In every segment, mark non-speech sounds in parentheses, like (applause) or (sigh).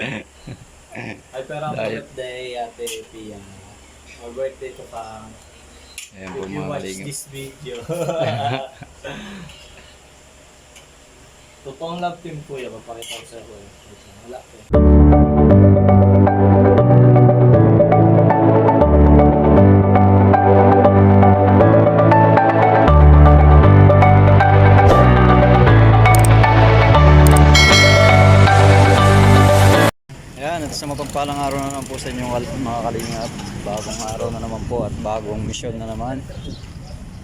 Ay, pero ang Dahil- birthday, Ate Pia. Or birthday to pa. Ayan po If you mga watch kalingap. this video. (laughs) Totoong love team kuya, papakita ko sa kuya. Wala eh. Ayan, at sa mapagpalang araw na naman po sa inyong mga kalingap. Bagong araw na naman po at bagong mission na naman.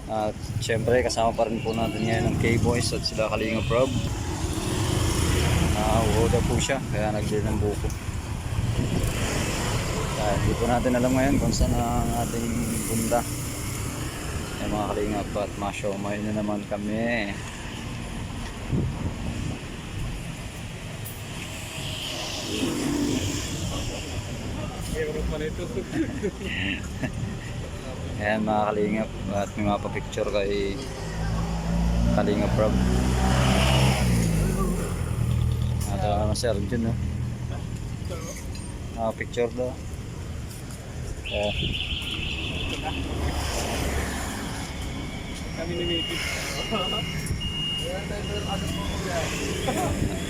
At syempre kasama pa rin po natin ngayon ang K-Boys at sila Kalingap Rob. Nakauho po siya kaya nagdil ng buko. Kaya hindi po natin alam ngayon kung saan ang ating punta. Ay mga kalingap at masyomay na naman kami. (laughs) Ayan mga kalingap at may mga pa-picture kay Kalingap Rob. Ah, talaga naman si Arjun no. Mga picture daw. Eh, Kami ni Native.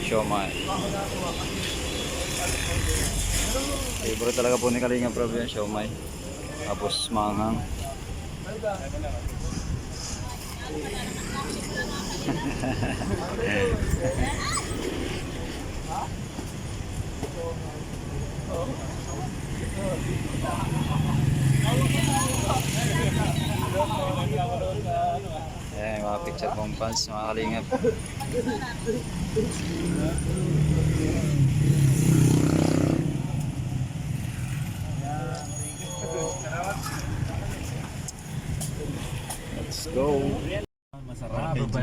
Siomay. Favorite talaga po ni Kalingap Rob yan, siomay. Tapos manghang. Ayan, (laughs) yung mga picture kong fans, mga kalingap.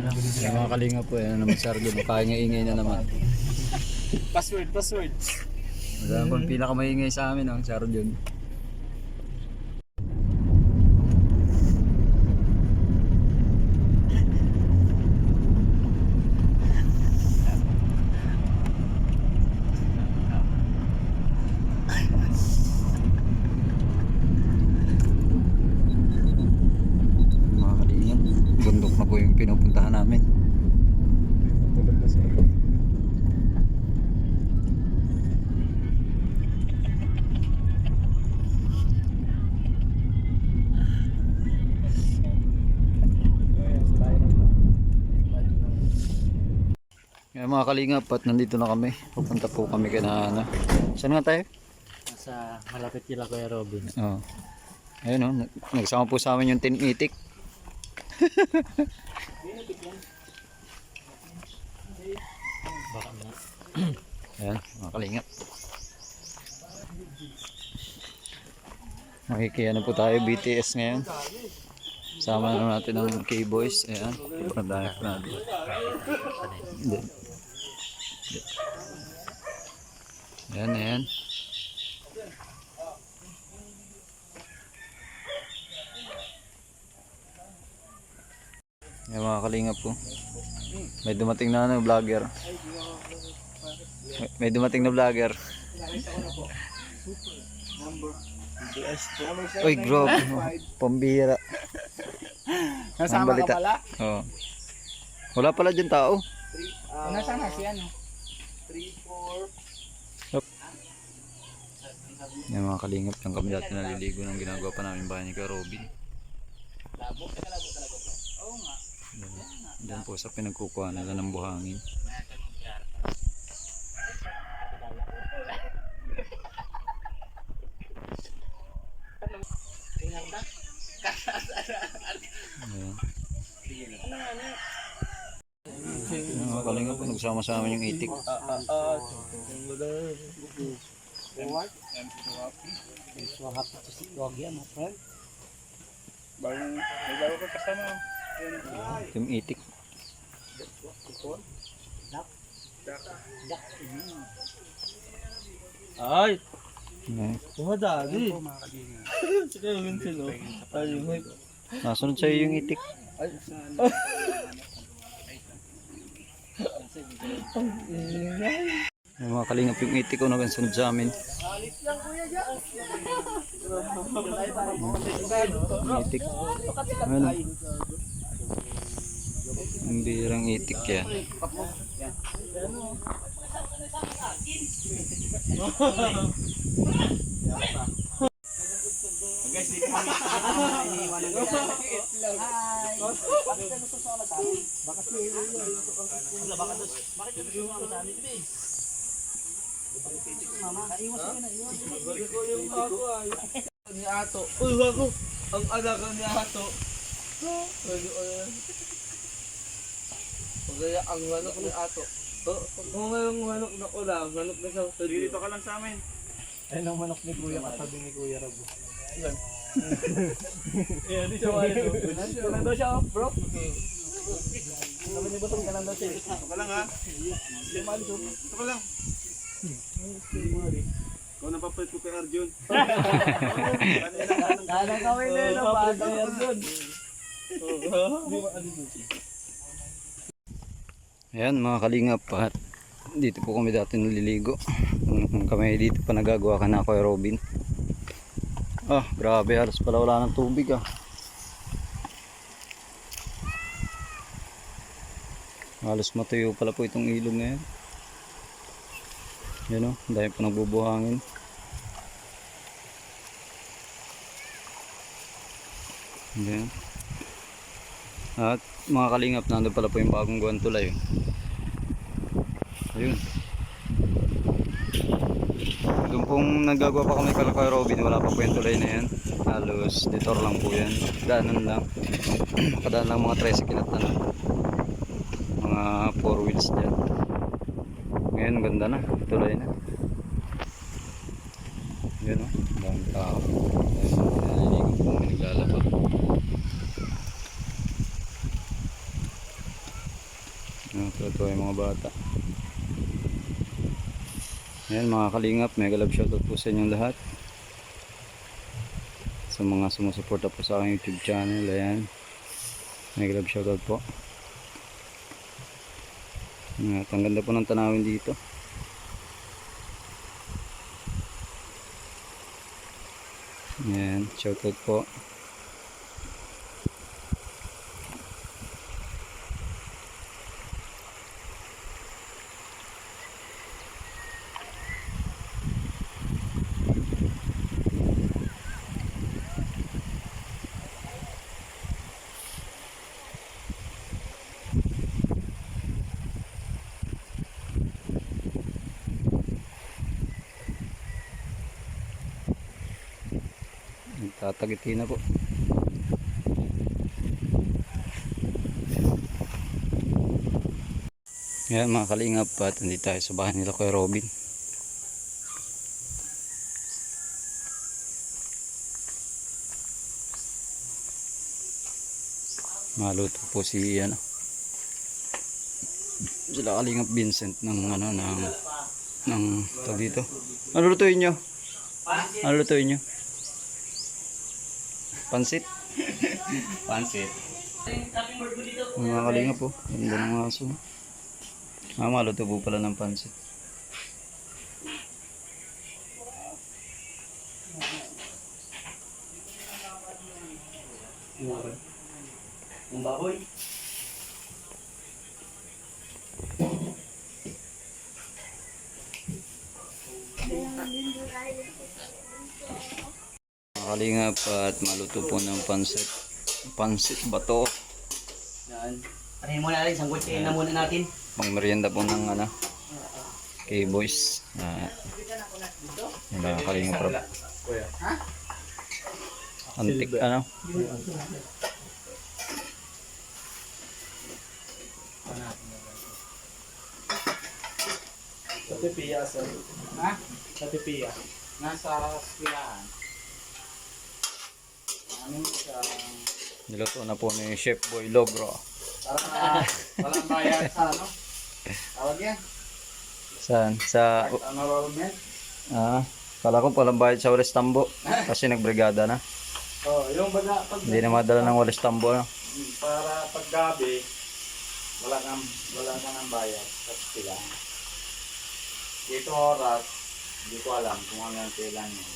Na? Yung mga kalingap po, yan naman si Arjun. Makaingay-ingay na naman. Password, password. Wala pang pinakamaingay sa amin, ang si Arjun. Mga kalingap, bundok na po yung pinupuntahan namin. Tulog na siya. Yan mga kalingap at nandito na kami. Pupunta po kami kay na ano. Saan nga tayo? Nasa malapit kila Kuya Robin. Oo. Ayun oh, nag- nagsama po sa amin yung tinitik. Baka (laughs) na. Ayan, mga kalingap. Makikiano po tayo BTS ngayon. Sama na natin ang K-Boys. Ayan, dami po natin. Hindi. Ayan, ayan. Ayan mga kalingap po. May dumating na ano, vlogger. May, may dumating na vlogger. Uy, grabe. Pambihira. Nasama balita. ka pala? Oo. Wala pala dyan tao. Nasaan na si ano? Yung mga kalingap lang kami dati naliligo nang ginagawa pa namin bahay ni Robin. Diyan, diyan po sa pinagkukuha nila ng buhangin. Ayan. Yung mga kalingap po nagsama sa amin yung itik. So happy to see you again, my friend. Bagong, may bago ka kasama. Yung itik. Ay! Ayan. Tumadali. (laughs) Sige, yun. Ay, may... Nasunod sa'yo yung itik. Yung mga kalingap yung itik ko nagsunod sa amin. Itik. Ano? Ang birang itik yan. (laughs) Ni Ato. Uy, wako. Ang anak ni Ato. Ano, ano. Pagaya ang manok ni Ato. Oh, kung ngayong manok na ulam, manok na sa Dito ka lang sa amin. Ayun ang manok ni Kuya, katabi ni Kuya Rabo. Yan. Ayan, di Siya ayun. Ano daw siya, bro? Sabi ni Butong ka lang daw siya. Ito ka lang ha. Ito ka lang. Ikaw na papalit ko kay Arjun. Kala kawin na yun, bago yan dun. Ayan mga kalingap at dito po kami dati naliligo. Kami dito pa nagagawa ka na ako kay Robin. Ah, grabe halos pala wala ng tubig ah. Halos matuyo pala po itong ilog na yan. O, dahil po nagbubuhangin. Yan. At mga kalingap, nandun pala po yung bagong guwan tulay. oh. Ayun. Doon pong nagagawa pa kami kala kay Robin, wala pa po yung tulay na yan. Halos detour lang po yan. Daanan lang. (clears throat) Makadaan lang mga tricycle at ano. Four wheels dyan. Ngayon ganda na, tulay na. Yun o, daming tao. Ayun, po kami naglalaba. Natutuwa yung mga bata. Ayan mga kalingap, mega love shoutout po sa inyong lahat. Sa mga sumusuporta po sa aking YouTube channel, ayan. Mega love shoutout po. At ang ganda po ng tanawin dito. Ayan, shoutout po. Tatagiti na po. Yan mga kalingap at hindi tayo sa bahay nila kay Robin. Maluto po si ano. Sila kalingap Vincent ng ano ng ng tawag dito. Ano lutuin nyo? Ano lutuin nyo? Pansit. (laughs) Pansit. Mga kalinga po. Ganda ng aso. Ah, maluto po pala ng pansit. Ang baboy. Mga kalinga at maluto po ng pansit. Pansit bato. Yan. Ano muna natin, sanggutin na muna natin. Pang merienda po ng ano. K-Boys. Ah, yung mga kalinga prop. Antik ano. Sa Pipia, sir. Ha? Sa Pipia. Nasa Skilaan. Ano sa... Niluto na po ni Chef Boy Logro. Para walang bayad sa ano? Tawag yan? Saan? Sa... Enrollment? Ah, kala ko palang bayad sa Walis Tambo. Kasi nagbrigada na. Oh, yung baga pag Hindi na madala ng Walis Tambo. No? para pag gabi wala kang wala kang ng bayad sa Skilaan. Dito oras, hindi ko alam kung hanggang kailan yun.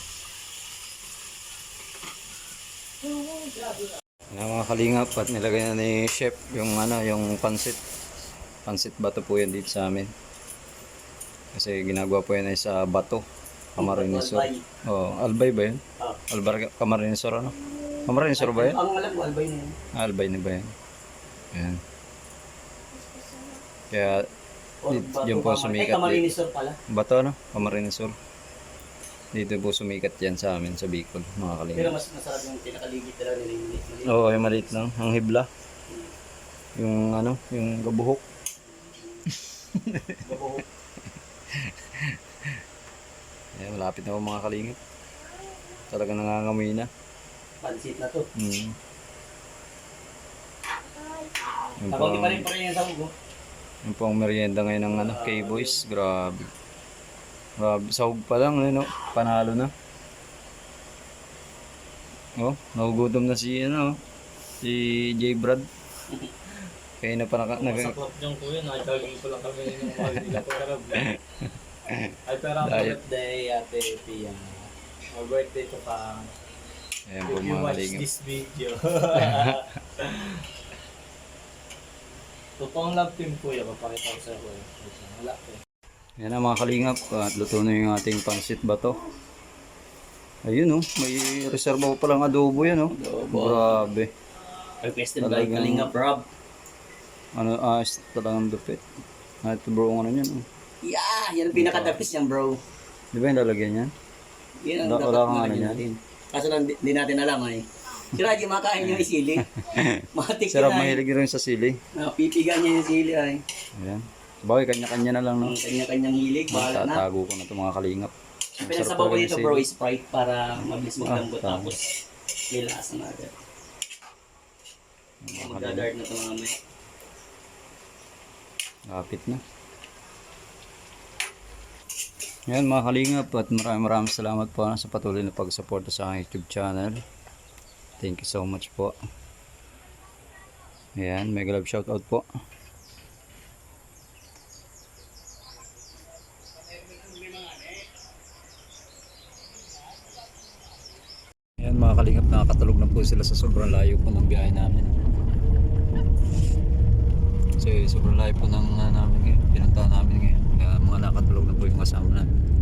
Yan mga kalingap at nilagay na ni chef yung ano, yung pansit. Pansit bato po yan dito sa amin. Kasi ginagawa po yan ay sa bato. Camarinesor. Oh, albay ba yun? Oh. Albar Camarinesor ano? Camarinesor ba yan? Ang alam ko, albay na yun. Ah, albay na ba yan? Ayan. Kaya Di- yun po sumikat Ay, kamalinisor pala. bato ano? Camarinesor. Dito po sumikat yan sa amin sa Bicol, mga Pero kalingap. mas masarap yung pinakaligid talaga nila yung maliit. Oo, yung maliit lang. Ang hibla. Yung ano, yung gabuhok. (laughs) Babuhok. Ayan, malapit na po mga kalingap. Talaga nangangamoy na. Pansit na to. Mm. Yung pang, pa rin pa rin yung sahog. oh. yung pang merienda ngayon ng ano, K-Boys. Grabe. Grabe. Sahog pa lang, ano, panalo na. Oh, nagugutom na si, ano, si J. Brad. (laughs) Kaya na pa naka, nag, Sa club dyan kuya, nakikagin ko lang kami ng mga nila ko karab. Ay, pero ang birthday, ate Pia. Ang birthday ko pa. ayan If you watch kalingap. this video. (laughs) (laughs) Totoong love team kuya, papakita ko sa'yo kuya. Wala eh. Yan ang mga kalingap. At luto na yung ating pansit bato. Ayun oh, may reserva pa palang adobo yan oh. Grabe. Requested by Talagang- Kalinga Rob. Ano, ah, talagang dupit. Ah, ito bro, ano yan oh. Yeah, yan ang pinakadapis niyan bro. Di ba yung lalagyan yan? Yan ang dapat wala ano yan? natin. Kaso lang di, di natin alam ay. Si Raji makain yung isili. (laughs) Matik Sarap yan ay. mahilig rin sa sili. Napipigan niya yung sili ay. Ayan. Bagay, kanya-kanya na lang no. Ang kanya-kanyang hilig, bahala na. Tatago ko na ito mga kalingap. Pinasabaw ko dito bro is Sprite para mabilis maglambot Ah, tapos may lasa na agad. Magdadart na ito mga may. Lapit na. Yan mga kalingap at maraming maraming salamat po sa patuloy na pag-suporta sa aking YouTube channel. Thank you so much po. Yan, mega love shoutout po. Yan mga kalingap, nakakatulog na po sila sa sobrang layo po ng biyahe namin. Kasi sobrang layo po ng uh, namin ngayon, pinuntahan namin ngayon. Kaya mga nakatulog na po yung kasama namin.